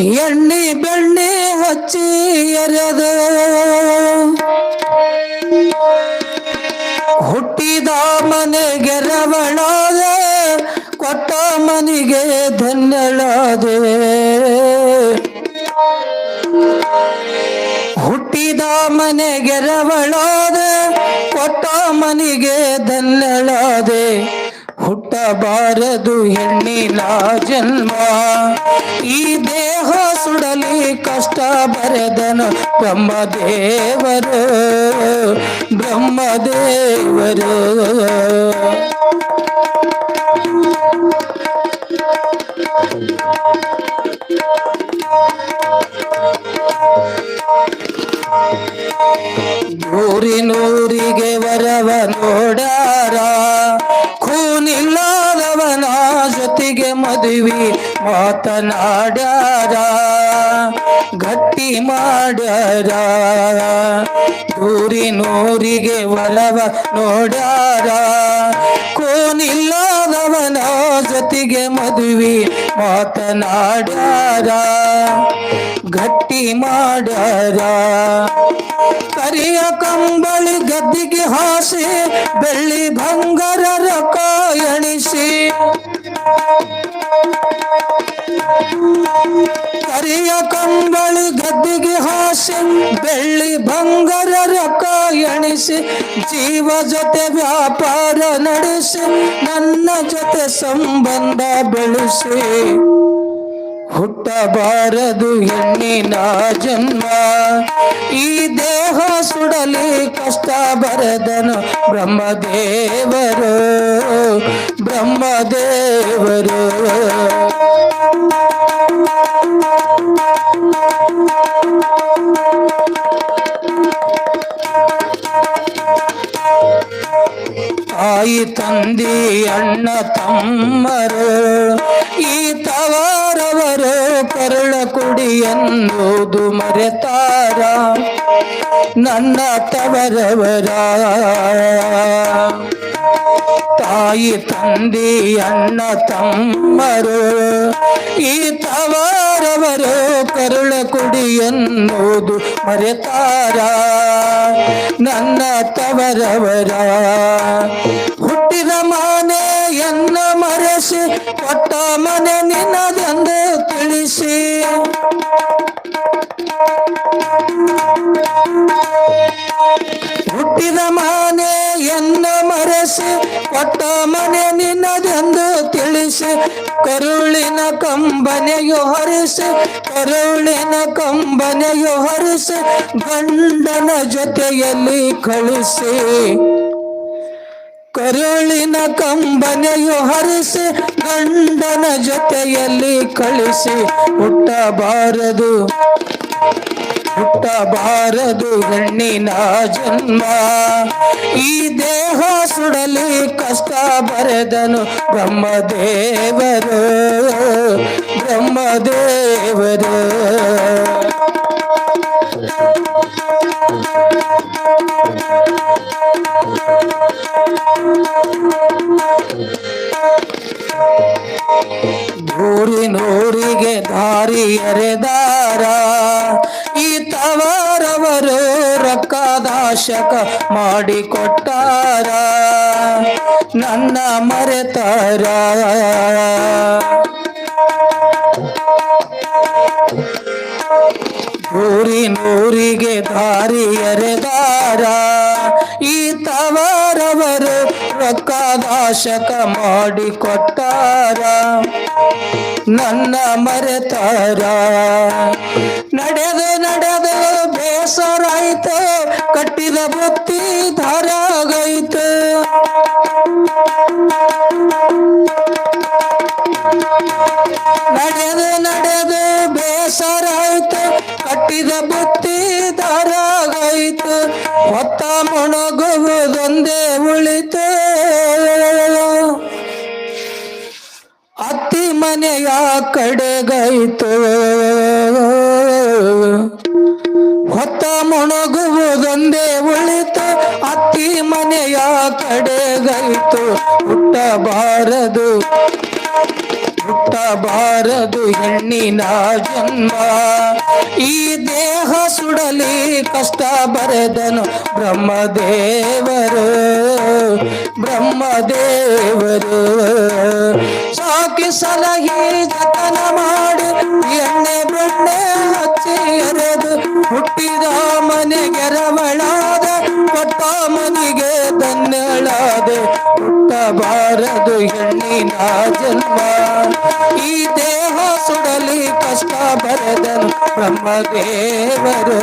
ಎಣ್ಣೆ ಬೆಣ್ಣೆ ಹಚ್ಚಿ ಎರೆದ. ಹುಟ್ಟಿದ ಮನೆಗೆ ರವಳಾದ, ಕೊಟ್ಟ ಮನೆಗೆ ಧನ್ಯಳಾದೆ. ಹುಟ್ಟಿದ ಮನೆಗೆ ರವಳಾದ, ಕೊಟ್ಟ ಮನೆಗೆ ಧನ್ಯಳಾದೆ. ಹುಟ್ಟಬಾರದು ಹೆಣ್ಣಿನ ಜನ್ಮ. ಈ ದೇಹ ಸುಡಲಿ ಕಷ್ಟ ಬರೆದನು ಬ್ರಹ್ಮದೇವರು ಬ್ರಹ್ಮದೇವರು. ಊರಿನೂರಿಗೆ ವರವ ನೋಡಾರ. ಖೂನಿಲ್ಲದವನ ಜೊತೆಗೆ ಮದುವೆ ಮಾತನಾಡ್ಯಾರ. ಗಟ್ಟಿ ಮಾಡ್ಯಾರ. ಊರಿನೂರಿಗೆ ನೋಡಾರ ನೋಡ್ಯಾರ. ಕೋನಿಲ್ಲದವನ ಜೊತೆಗೆ ಮದುವೆ ಮಾತನಾಡ್ಯಾರ ಗಟ್ಟಿ ಮಾಡ್ಯಾರ ಕರಿಯ ಕಂಬಳಿ ಗದ್ದಿಗೆ ಹಾಸಿ ಬೆಳ್ಳಿ ಬಂಗಾರ ರೊಕ್ಕ ಕರಿಯ ಕಂಬಳಿ ಗದ್ದಿಗೆ ಹಾಸಿ, ಬೆಳ್ಳಿ ಬಂಗಾರ ರೊಕ್ಕ ಎಣಿಸಿ, ಜೀವ ಜೊತೆ ವ್ಯಾಪಾರ ನಡೆಸಿ, ನನ್ನ ಜೊತೆ ಸಂಬಂಧ ಬೆಳೆಸಿ. ಹುಟ್ಟಬಾರದು ಹೆಣ್ಣಿನ ಜನ್ಮ. ಈ ದೇಹ ಸುಡಲಿ ಕಷ್ಟ ಬರೆದನು ಬ್ರಹ್ಮದೇವರು ಬ್ರಹ್ಮದೇವರು. ತಾಯಿ ತಂದಿ ಅಣ್ಣ ತಮ್ಮರು ಈ ತವಾರವರು ಕರುಳ ಕುಡಿ ಎನ್ನುವುದು ಮರೆತಾರ ನನ್ನ ತವರವರ ತಾಯಿ ತಂದಿ ಅಣ್ಣ ತಮ್ಮರು ಈ ತವಾರವರು ಕರುಳ ಕುಡಿಯನ್ನೋದು ಮರೆತಾರ. ನನ್ನ ತವರವರ. ಹುಟ್ಟಿದ ಮನೆ ಎನ್ನ ಮರೆಸಿ, ಕೊಟ್ಟ ಮನೆ ನಿನ್ನದೆಂದು ತಿಳಿಸಿ. ಹುಟ್ಟಿದ ಮನೆ ಎನ್ನ ಮರೆಸಿ, ಕೊಟ್ಟ ಮನೆ ನಿನ್ನದೆಂದು ತಿಳಿಸಿ, ಕರುಳಿನ ಕಂಬನೆಯು ಹರಿಸಿ, ಕರುಳಿನ ಕಂಬನೆಯು ಹರಿಸಿ, ಗಂಡನ ಜೊತೆಯಲ್ಲಿ ಕಳಿಸಿ. ಕರುಳಿನ ಕಂಬನೆಯು ಹರಿಸಿ, ಗಂಡನ ಜೊತೆಯಲ್ಲಿ ಕಳಿಸಿ, ಹುಟ್ಟಬಾರದು. ಹುಟ್ಟಬಾರದು ಗಣ್ಣಿನ ಜನ್ಮ. ಈ ದೇಹ ಸುಡಲಿ ಕಷ್ಟ ಬರೆದನು ಬ್ರಹ್ಮದೇವರು. ಬ್ರಹ್ಮದೇವರು. ಎರೆದಾರ ಈ ತವಾರವರು ರೊಕ್ಕದಾಶಕ ಮಾಡಿಕೊಟ್ಟಾರ. ನನ್ನ ಮರೆತಾರ. ಊರಿನೂರಿಗೆ ದಾರಿ ಎರೆದಾರ ಈ ತವರವರು ರೊಕ್ಕದಾಶಕ ಮಾಡಿಕೊಟ್ಟಾರ ನನ್ನ ಮರೆತಾರ. ನಡೆದು ನಡೆದು ಬೇಸರಾಯ್ತು ಕಟ್ಟಿದ ಬುತ್ತಿ ಧಾರಾಗೈತು. ನಡೆದು ನಡೆದು ಬೇಸರಾಯ್ತು ಕಟ್ಟಿದ ಬುತ್ತಿ ಧಾರಾಗೈತು. ಹೊತ್ತ ಮೊಣಗುವುದೊಂದೇ ಉಳಿತು. ಮನೆಯ ಕಡೆಗೈತು. ಹೊತ್ತ ಮುಣಗುವುದೊಂದೇ ಉಳಿತು, ಅತ್ತಿ ಮನೆಯ ಕಡೆಗೈತು. ಹುಟ್ಟಬಾರದು ಹುಟ್ಟಬಾರದು ಹೆಣ್ಣಿನ ಜನ್ಮ. ಈ ದೇಹ ಸುಡಲಿ ಕಷ್ಟ ಬರೆದನು ಬ್ರಹ್ಮದೇವರು ಬ್ರಹ್ಮದೇವರು. ಸಾಕಿ ಸಲಹಿ ಜತನ ಮಾಡಿ ಎಣ್ಣೆ ಬೆಣ್ಣೆ ಹಚ್ಚಿ ಎರೆದು ಹುಟ್ಟಿದ ಮನೆಗೆ ರಮಳಾದ ಕೊಟ್ಟ ಮನೆಗೆ ಧನ್ಯಳಾದೆ, ಹುಟ್ಟಬಾರದು ಹೆಣ್ಣಿನ ಜನ್ಮ. ಈ ದೇಹ ಸುಡಲಿ ಕಷ್ಟ ಬರೆದನು ಬ್ರಹ್ಮದೇವರು.